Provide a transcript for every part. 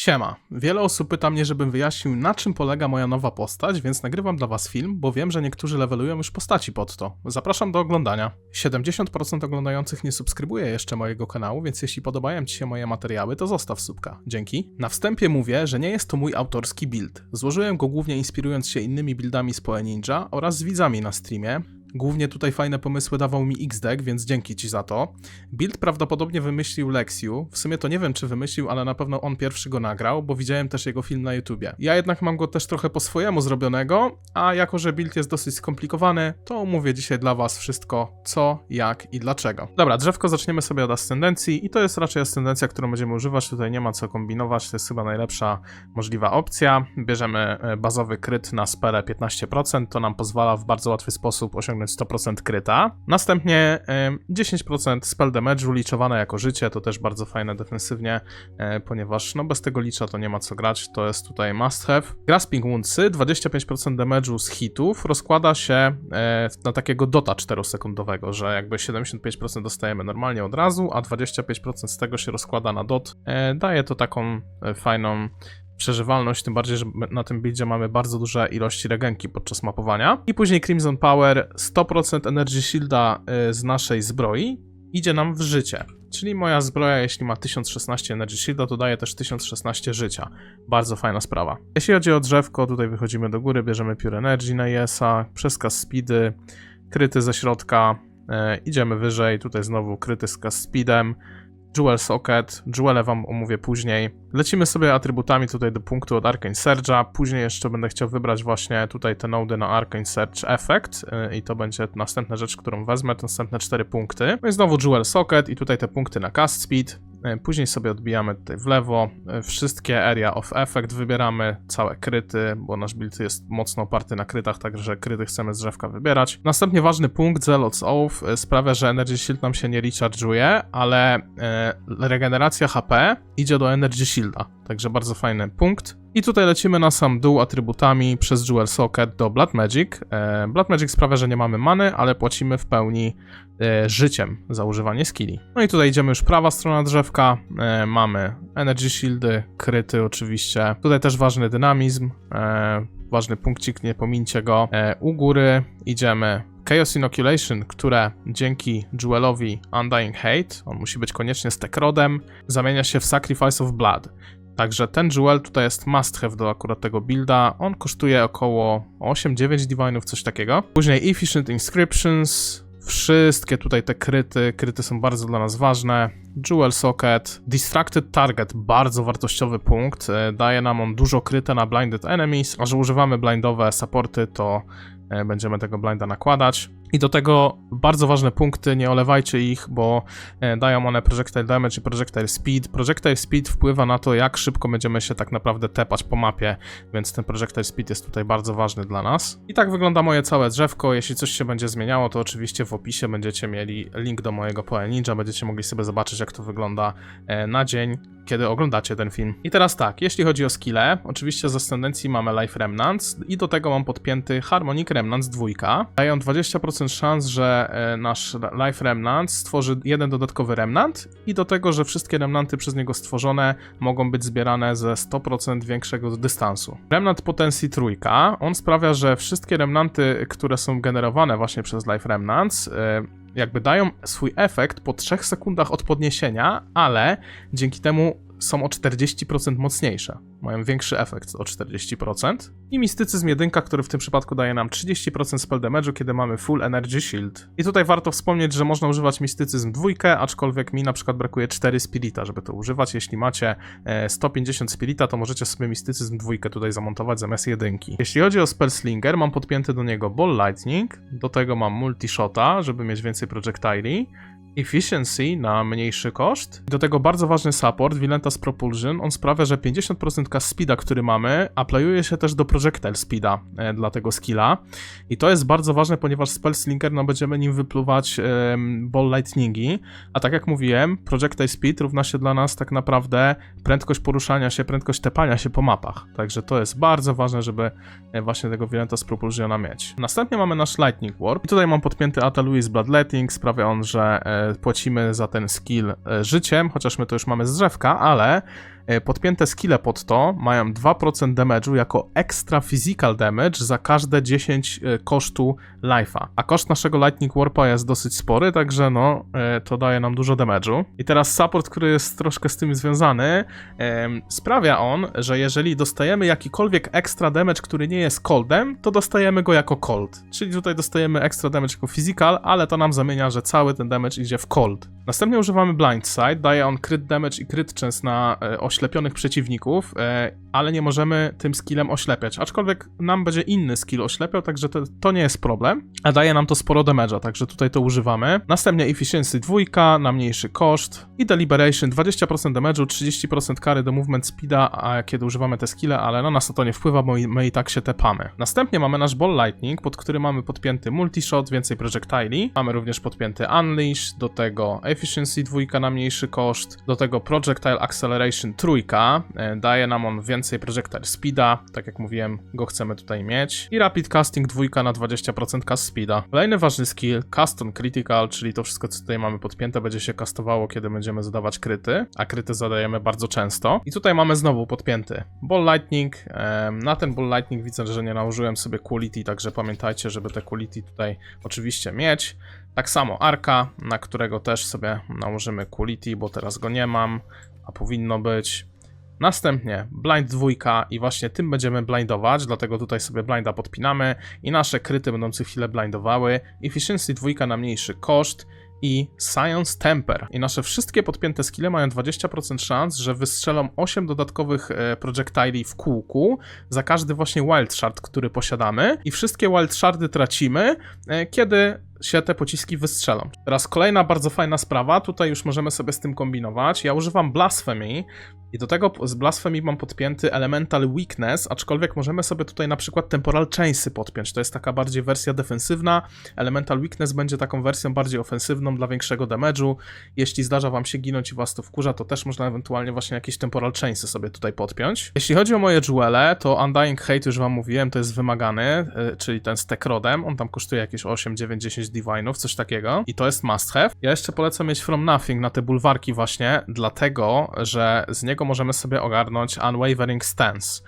Siema. Wiele osób pyta mnie, żebym wyjaśnił, na czym polega moja nowa postać, więc nagrywam dla was film, bo wiem, że niektórzy levelują już postaci pod to. Zapraszam do oglądania. 70% oglądających nie subskrybuje jeszcze mojego kanału, więc jeśli podobają ci się moje materiały, to zostaw subka. Dzięki. Na wstępie mówię, że nie jest to mój autorski build. Złożyłem go głównie inspirując się innymi buildami z Poe Ninja oraz z widzami na streamie, Głównie tutaj fajne pomysły dawał mi Xdeck, więc dzięki ci za to. Build prawdopodobnie wymyślił Lexiu. W sumie to nie wiem, czy wymyślił, ale na pewno on pierwszy go nagrał, bo widziałem też jego film na YouTubie. Ja jednak mam go też trochę po swojemu zrobionego, a jako, że build jest dosyć skomplikowany, to omówię dzisiaj dla was wszystko, co, jak i dlaczego. Dobra, drzewko zaczniemy sobie od ascendencji i to jest raczej ascendencja, którą będziemy używać. Tutaj nie ma co kombinować, to jest chyba najlepsza możliwa opcja. Bierzemy e, bazowy kryt na spele 15%, to nam pozwala w bardzo łatwy sposób osiągnąć 100% kryta. Następnie e, 10% spell damage'u liczowane jako życie, to też bardzo fajne defensywnie, e, ponieważ no bez tego licza to nie ma co grać, to jest tutaj must have. Grasping Woundsy, 25% damage'u z hitów rozkłada się e, na takiego dota 4-sekundowego, że jakby 75% dostajemy normalnie od razu, a 25% z tego się rozkłada na dot. E, daje to taką fajną przeżywalność, tym bardziej, że na tym buildzie mamy bardzo duże ilości regenki podczas mapowania. I później Crimson Power, 100% Energy Shielda y, z naszej zbroi idzie nam w życie. Czyli moja zbroja, jeśli ma 1016 Energy Shielda, to daje też 1016 życia. Bardzo fajna sprawa. Jeśli chodzi o drzewko, tutaj wychodzimy do góry, bierzemy Pure Energy na ESA, przeskaz speedy, kryty ze środka, e, idziemy wyżej, tutaj znowu kryty z speedem, Jewel Socket, Jewele wam omówię później. Lecimy sobie atrybutami tutaj do punktu od Arcane Surge'a, później jeszcze będę chciał wybrać właśnie tutaj te nody na Arcane Surge Effect yy, i to będzie następna rzecz, którą wezmę, to następne 4 punkty. No i znowu Jewel Socket i tutaj te punkty na Cast Speed. Yy, Później sobie odbijamy tutaj w lewo, yy, wszystkie Area of Effect wybieramy, całe kryty, bo nasz build jest mocno oparty na krytach, także kryty chcemy z drzewka wybierać. Następnie ważny punkt, Zealot's Oath, yy, sprawia, że Energy Shield nam się nie recharge'uje, ale regeneracja HP idzie do Energy Shielda, także bardzo fajny punkt. I tutaj lecimy na sam dół atrybutami przez Jewel Socket do Blood Magic. E, Blood Magic sprawia, że nie mamy many, ale płacimy w pełni e, życiem za używanie skilli. No i tutaj idziemy już prawa strona drzewka, e, mamy Energy Shieldy, kryty oczywiście. Tutaj też ważny dynamizm, ważny punkcik, nie pomincie go. U góry idziemy Chaos Inoculation, które dzięki Jewelowi Undying Hate, on musi być koniecznie z tekrodem, zamienia się w Sacrifice of Blood. Także ten Jewel tutaj jest must have do akurat tego builda. On kosztuje około 8-9 divinów, coś takiego. Później Efficient Inscriptions, wszystkie tutaj te kryty, kryty są bardzo dla nas ważne. Jewel Socket, Distracted Target, bardzo wartościowy punkt. e, Daje nam on dużo kryte na Blinded Enemies, a że używamy blindowe supporty, to e, będziemy tego blinda nakładać. I do tego bardzo ważne punkty, nie olewajcie ich, bo e, dają one projectile damage i projectile speed. Projectile speed wpływa na to, jak szybko będziemy się tak naprawdę tepać po mapie, więc ten projectile speed jest tutaj bardzo ważny dla nas. I tak wygląda moje całe drzewko. Jeśli coś się będzie zmieniało, to oczywiście w opisie będziecie mieli link do mojego Poe Ninja, będziecie mogli sobie zobaczyć, jak to wygląda e, na dzień, kiedy oglądacie ten film. I teraz tak, jeśli chodzi o skille, oczywiście z ascendencji mamy Life Remnants i do tego mam podpięty Harmonic Remnants 2. Dają 20% szans, że e, nasz Life Remnant stworzy jeden dodatkowy remnant i do tego, że wszystkie remnanty przez niego stworzone mogą być zbierane ze 100% większego dystansu. Remnant Potencji trójka, on sprawia, że wszystkie remnanty, które są generowane właśnie przez Life Remnants, e, jakby dają swój efekt po 3 sekundach od podniesienia, ale dzięki temu są o 40% mocniejsze. Mają większy efekt o 40%. I mistycyzm jedynka, który w tym przypadku daje nam 30% spell damage'u, kiedy mamy full energy shield. I tutaj warto wspomnieć, że można używać mistycyzm dwójkę, aczkolwiek mi na przykład brakuje 4 spirita, żeby to używać. Jeśli macie e, 150 spirita, to możecie sobie mistycyzm dwójkę tutaj zamontować zamiast jedynki. Jeśli chodzi o spell slinger, mam podpięty do niego ball lightning, do tego mam multi-shota, żeby mieć więcej projectili, Efficiency na mniejszy koszt. Do tego bardzo ważny support, Vilentas Propulsion. On sprawia, że 50% cast speeda, który mamy, aplayuje się też do projectile speeda e, dla tego skilla. I to jest bardzo ważne, ponieważ spell slinger, no będziemy nim wypluwać em, ball lightningi. A tak jak mówiłem, projectile speed równa się dla nas tak naprawdę prędkość poruszania się, prędkość tepania się po mapach. Także to jest bardzo ważne, żeby e, właśnie tego Vilentas Propulsiona mieć. Następnie mamy nasz Lightning Warp. I tutaj mam podpięty Ata Louis Bloodletting. Sprawia on, że e, płacimy za ten skill e, życiem, chociaż my to już mamy z drzewka, ale Podpięte skille pod to mają 2% damage'u jako extra physical damage za każde 10 e, kosztu life'a. A koszt naszego Lightning Warpa jest dosyć spory, także no, e, to daje nam dużo damage'u. I teraz support, który jest troszkę z tym związany, sprawia on, że jeżeli dostajemy jakikolwiek extra damage, który nie jest coldem, to dostajemy go jako cold. Czyli tutaj dostajemy extra damage jako physical, ale to nam zamienia, że cały ten damage idzie w cold. Następnie używamy blind side, daje on crit damage i crit chance na e, oślepionych przeciwników, e, ale nie możemy tym skillem oślepiać. Aczkolwiek nam będzie inny skill oślepiał, także to, to nie jest problem, a daje nam to sporo damage'a, także tutaj to używamy. Następnie efficiency 2 na mniejszy koszt i deliberation 20% damage'u, 30% kary do movement speeda, a kiedy używamy te skille, ale na nas to, nie wpływa, bo my i tak się tepamy. Następnie mamy nasz ball lightning, pod który mamy podpięty multishot, więcej projectili. Mamy również podpięty unleash, do tego efficiency 2 na mniejszy koszt, do tego projectile acceleration 3, e, daje nam on więcej projectile speeda, tak jak mówiłem, go chcemy tutaj mieć. I rapid casting 2 na 20% cast speeda. Kolejny ważny skill, cast on critical, czyli to wszystko co tutaj mamy podpięte będzie się castowało, kiedy będziemy zadawać kryty, a kryty zadajemy bardzo często. I tutaj mamy znowu podpięty ball lightning. Na ten ball lightning widzę, że nie nałożyłem sobie quality, także pamiętajcie, żeby te quality tutaj oczywiście mieć. Tak samo arka, na którego też sobie nałożymy quality, bo teraz go nie mam, a powinno być. Następnie blind dwójka i właśnie tym będziemy blindować, dlatego tutaj sobie blinda podpinamy i nasze kryty będą co chwilę blindowały. Efficiency dwójka na mniejszy koszt i Science Temper. I nasze wszystkie podpięte skille mają 20% szans, że wystrzelą 8 dodatkowych e, projectili w kółku za każdy właśnie wild shard, który posiadamy i wszystkie wild shardy tracimy, e, kiedy się te pociski wystrzelą. Teraz kolejna bardzo fajna sprawa, tutaj już możemy sobie z tym kombinować. Ja używam Blasphemy i do tego z Blasphemy mam podpięty Elemental Weakness, aczkolwiek możemy sobie tutaj na przykład Temporal Chainsy podpiąć. To jest taka bardziej wersja defensywna. Elemental Weakness będzie taką wersją bardziej ofensywną dla większego damage'u. Jeśli zdarza wam się ginąć i was to wkurza, to też można ewentualnie właśnie jakieś Temporal Chainsy sobie tutaj podpiąć. Jeśli chodzi o moje jewele, to Undying Hate już wam mówiłem, to jest wymagany, y, czyli ten z Tekrodem. On tam kosztuje jakieś 8, 9, 10 divinów, coś takiego. I to jest must have. Ja jeszcze polecam mieć From Nothing na te bulwarki właśnie, dlatego, że z niego możemy sobie ogarnąć Unwavering Stance.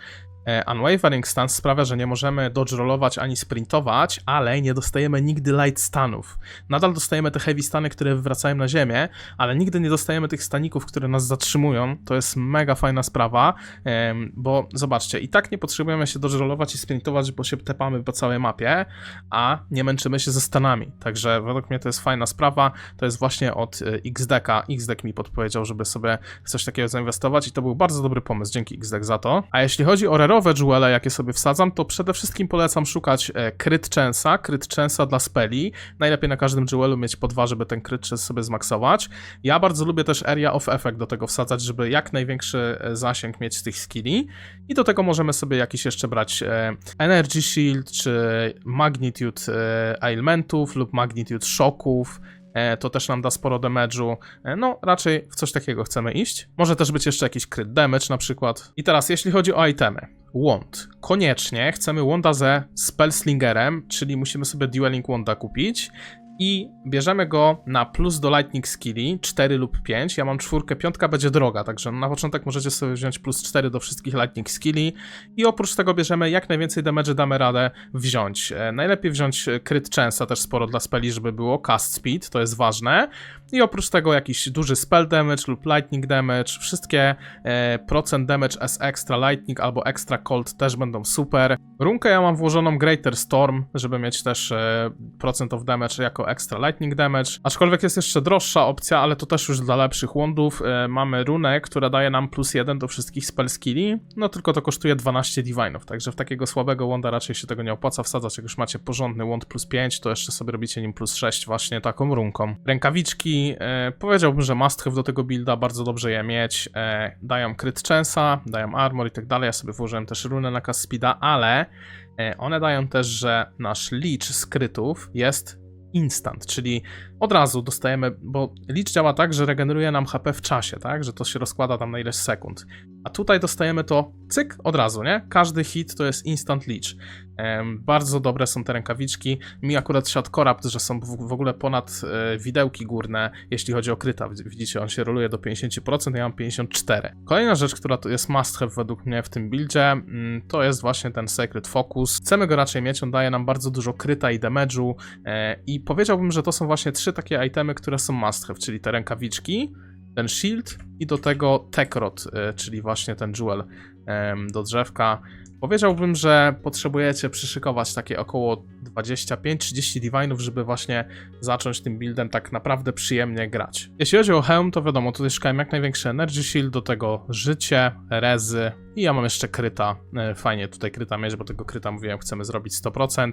E, Unwavering Stance sprawia, że nie możemy dodge rollować ani sprintować, ale nie dostajemy nigdy light stanów. Nadal dostajemy te heavy stany, które wywracają na ziemię, ale nigdy nie dostajemy tych staników, które nas zatrzymują. To jest mega fajna sprawa, bo zobaczcie, i tak nie potrzebujemy się dodge rollować i sprintować, bo się tepamy po całej mapie, a nie męczymy się ze stanami. Także według mnie to jest fajna sprawa. To jest właśnie od e, XDeka. XDek mi podpowiedział, żeby sobie coś takiego zainwestować i to był bardzo dobry pomysł. Dzięki XDek za to. A jeśli chodzi o rare'owe jewele, jakie sobie wsadzam, to przede wszystkim polecam szukać e, crit chance'a, crit chance'a dla speli. Najlepiej na każdym jewelu mieć po dwa, żeby ten crit chance sobie zmaksować. Ja bardzo lubię też area of effect do tego wsadzać, żeby jak największy e, zasięg mieć z tych skilli. I do tego możemy sobie jakiś jeszcze brać e, energy shield, czy magnitude ailmentów lub magnitude szoków. E, to też nam da sporo damage'u. E, No, raczej w coś takiego chcemy iść. Może też być jeszcze jakiś crit damage na przykład. I teraz, jeśli chodzi o itemy. Wand. Koniecznie chcemy Wanda ze Spellslingerem, czyli musimy sobie Dueling Wanda kupić. I bierzemy go na plus do Lightning Skilli 4 lub 5. Ja mam czwórkę, piątka będzie droga, także na początek możecie sobie wziąć plus 4 do wszystkich Lightning Skilli. I oprócz tego bierzemy jak najwięcej damage damy radę wziąć. E, najlepiej wziąć crit chance'a też sporo dla speli, żeby było cast speed, to jest ważne. I oprócz tego jakiś duży spell damage lub lightning damage, wszystkie e, procent damage as extra lightning albo extra cold też będą super. Runkę ja mam włożoną Greater Storm, żeby mieć też e, procent of damage jako extra lightning damage. Aczkolwiek jest jeszcze droższa opcja, ale to też już dla lepszych wondów. E, mamy runę, która daje nam plus 1 do wszystkich spell skilli, no tylko to kosztuje 12 divinów, także w takiego słabego wonda raczej się tego nie opłaca wsadzać. Jak już macie porządny wond plus 5, to jeszcze sobie robicie nim plus 6 właśnie taką runką. Rękawiczki e, powiedziałbym, że must have do tego builda, bardzo dobrze je mieć. E, dają crit chance'a, dają armor i tak dalej. Ja sobie włożyłem też runę na cast speeda, ale e, one dają też, że nasz leech z krytów jest instant, czyli od razu dostajemy, bo licz działa tak, że regeneruje nam HP w czasie, tak? Że to się rozkłada tam na ileś sekund. A tutaj dostajemy to cyk od razu, nie? Każdy hit to jest instant leech. Bardzo dobre są te rękawiczki. Mi akurat siadł korapt, że są w, w ogóle ponad e, widełki górne, jeśli chodzi o kryta. Widzicie, on się roluje do 50%, ja mam 54%. Kolejna rzecz, która to jest must have według mnie w tym buildzie, mm, to jest właśnie ten Sacred Focus. Chcemy go raczej mieć, on daje nam bardzo dużo kryta i damage'u e, i powiedziałbym, że to są właśnie trzy takie itemy, które są must have, czyli te rękawiczki, ten shield i do tego Tekrot, e, czyli właśnie ten jewel do drzewka. Powiedziałbym, że potrzebujecie przyszykować takie około 25-30 divinów, żeby właśnie zacząć tym buildem tak naprawdę przyjemnie grać. Jeśli chodzi o hełm, to wiadomo, tutaj szukałem jak największy energy shield, do tego życie, rezy i ja mam jeszcze kryta. E, Fajnie tutaj kryta mieć, bo tego kryta mówiłem, chcemy zrobić 100%.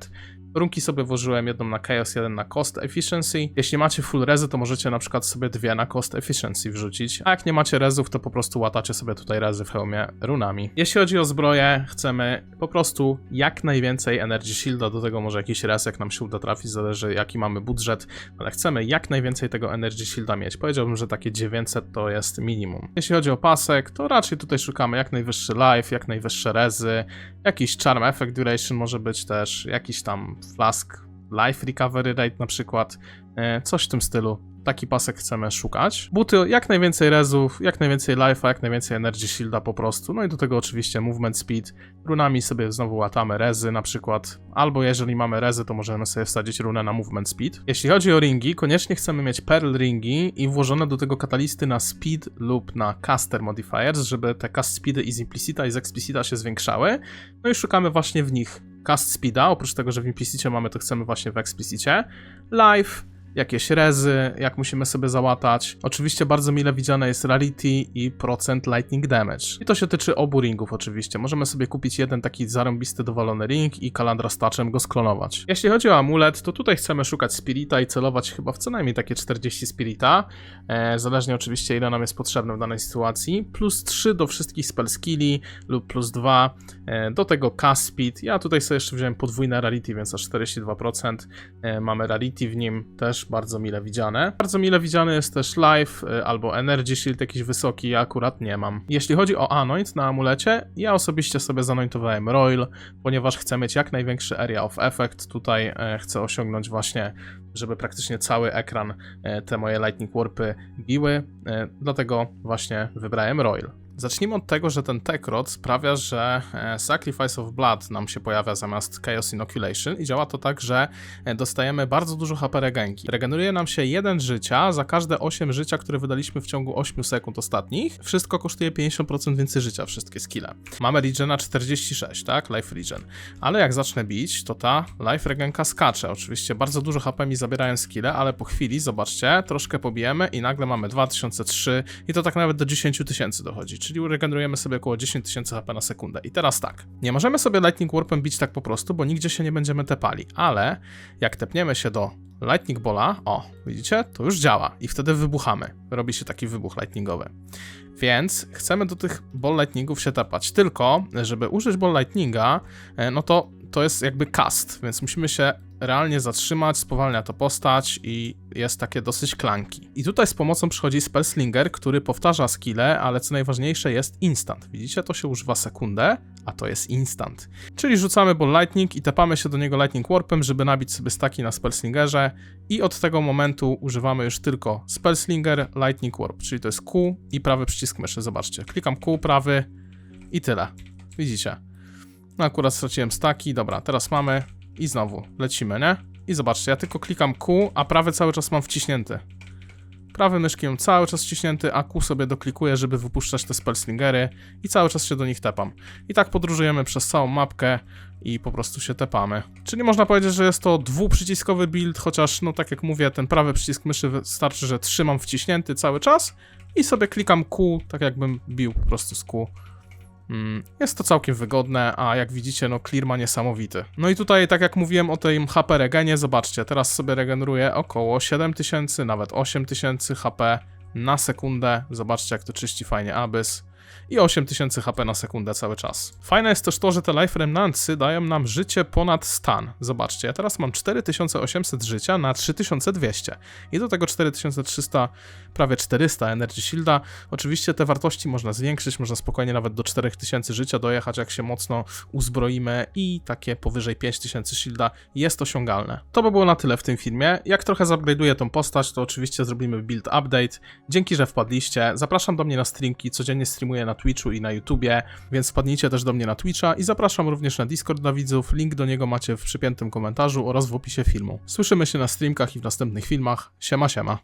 Runki sobie włożyłem jedną na chaos, jeden na cost efficiency. Jeśli macie full rezy, to możecie na przykład sobie dwie na cost efficiency wrzucić, a jak nie macie rezów, to po prostu łatacie sobie tutaj rezy w hełmie runami. Jeśli chodzi o zbroję, chcemy po prostu jak najwięcej energy shielda, do tego może jakiś res, jak nam się uda trafić, zależy jaki mamy budżet, ale chcemy jak najwięcej tego energy shielda mieć. Powiedziałbym, że takie 900 to jest minimum. Jeśli chodzi o pasek, to raczej tutaj szukamy jak najwyższy life, jak najwyższe rezy, jakiś charm effect duration może być też, jakiś tam flask life recovery rate na przykład, e, coś w tym stylu. Taki pasek chcemy szukać. Buty, jak najwięcej rezów, jak najwięcej life'a, jak najwięcej energy shielda po prostu. No i do tego oczywiście movement speed. Runami sobie znowu łatamy rezy na przykład. Albo jeżeli mamy rezy, to możemy sobie wsadzić runę na movement speed. Jeśli chodzi o ringi, koniecznie chcemy mieć pearl ringi i włożone do tego katalisty na speed lub na caster modifiers, żeby te cast speedy i z implicita i z explicita się zwiększały. No i szukamy właśnie w nich cast speeda, oprócz tego, że w implicicie mamy, to chcemy właśnie w explicicie. Life, jakieś rezy, jak musimy sobie załatać. Oczywiście bardzo mile widziane jest rarity i procent lightning damage. I to się tyczy obu ringów oczywiście. Możemy sobie kupić jeden taki zarąbisty dowalony ring i kalandra z touchem go sklonować. Jeśli chodzi o amulet, to tutaj chcemy szukać spirita i celować chyba w co najmniej takie 40 spirita. E, zależnie oczywiście ile nam jest potrzebne w danej sytuacji. Plus 3 do wszystkich spell skilli lub plus 2 e, do tego cast speed. Ja tutaj sobie jeszcze wziąłem podwójne rarity, więc aż 42% e, mamy rarity w nim też bardzo mile widziane. Bardzo mile widziany jest też life y, albo energy shield jakiś wysoki, ja akurat nie mam. Jeśli chodzi o anoint na amulecie, ja osobiście sobie zanointowałem Royal, ponieważ chcę mieć jak największy area of effect. Tutaj e, chcę osiągnąć właśnie, żeby praktycznie cały ekran e, te moje lightning warpy biły, e, dlatego właśnie wybrałem Royal. Zacznijmy od tego, że ten Tekrot sprawia, że e, Sacrifice of Blood nam się pojawia zamiast Chaos Inoculation i działa to tak, że e, dostajemy bardzo dużo HP regenki. Regeneruje nam się 1 życia za każde 8 życia, które wydaliśmy w ciągu 8 sekund ostatnich. Wszystko kosztuje 50% więcej życia, wszystkie skille. Mamy regena 46, tak? Life regen. Ale jak zacznę bić, to ta life regenka skacze. Oczywiście bardzo dużo HP mi zabierają skille, ale po chwili, zobaczcie, troszkę pobijemy i nagle mamy 2003 i to tak nawet do 10 tysięcy dochodzi, czyli regenerujemy sobie około 10 tysięcy HP na sekundę. I teraz tak, nie możemy sobie Lightning Warpem bić tak po prostu, bo nigdzie się nie będziemy tepali, ale jak tepniemy się do Lightning Bola, o, widzicie, to już działa i wtedy wybuchamy. Robi się taki wybuch lightningowy. Więc chcemy do tych ball lightningów się tepać. Tylko, żeby użyć ball lightninga, e, no to to jest jakby cast, więc musimy się realnie zatrzymać, spowalnia to postać i jest takie dosyć klanki. I tutaj z pomocą przychodzi Spellslinger, który powtarza skille, ale co najważniejsze jest instant. Widzicie, to się używa sekundę, a to jest instant. Czyli rzucamy ball lightning i tepamy się do niego lightning warpem, żeby nabić sobie staki na Spellslingerze i od tego momentu używamy już tylko Spellslinger, lightning warp, czyli to jest Q i prawy przycisk myszy. Zobaczcie, klikam Q prawy i tyle. Widzicie? No akurat straciłem staki, dobra, teraz mamy i znowu lecimy, nie? I zobaczcie, ja tylko klikam Q, a prawy cały czas mam wciśnięty. Prawy myszkiem cały czas wciśnięty, a Q sobie doklikuję, żeby wypuszczać te spellslingery i cały czas się do nich tepam. I tak podróżujemy przez całą mapkę i po prostu się tepamy. Czyli można powiedzieć, że jest to dwuprzyciskowy build, chociaż no tak jak mówię, ten prawy przycisk myszy wystarczy, że trzymam wciśnięty cały czas i sobie klikam Q, tak jakbym bił po prostu z Q. Mm, Jest to całkiem wygodne, a jak widzicie, no clear ma niesamowity. No i tutaj, tak jak mówiłem o tej HP regenie, zobaczcie, teraz sobie regeneruję około 7000, nawet 8000 HP na sekundę. Zobaczcie, jak to czyści fajnie Abyss. I 8000 HP na sekundę cały czas. Fajne jest też to, że te Life Remnantsy dają nam życie ponad stan. Zobaczcie, ja teraz mam 4800 życia na 3200 i do tego 4300, prawie 400 Energy Shielda. Oczywiście te wartości można zwiększyć, można spokojnie nawet do 4000 życia dojechać, jak się mocno uzbroimy i takie powyżej 5000 shielda jest osiągalne. To by było na tyle w tym filmie. Jak trochę zupgrade'uję tą postać, to oczywiście zrobimy build update. Dzięki, że wpadliście. Zapraszam do mnie na streamki, codziennie streamuję na Twitchu i na YouTubie, więc wpadnijcie też do mnie na Twitcha i zapraszam również na Discord dla widzów. Link do niego macie w przypiętym komentarzu oraz w opisie filmu. Słyszymy się na streamkach i w następnych filmach. Siema, siema.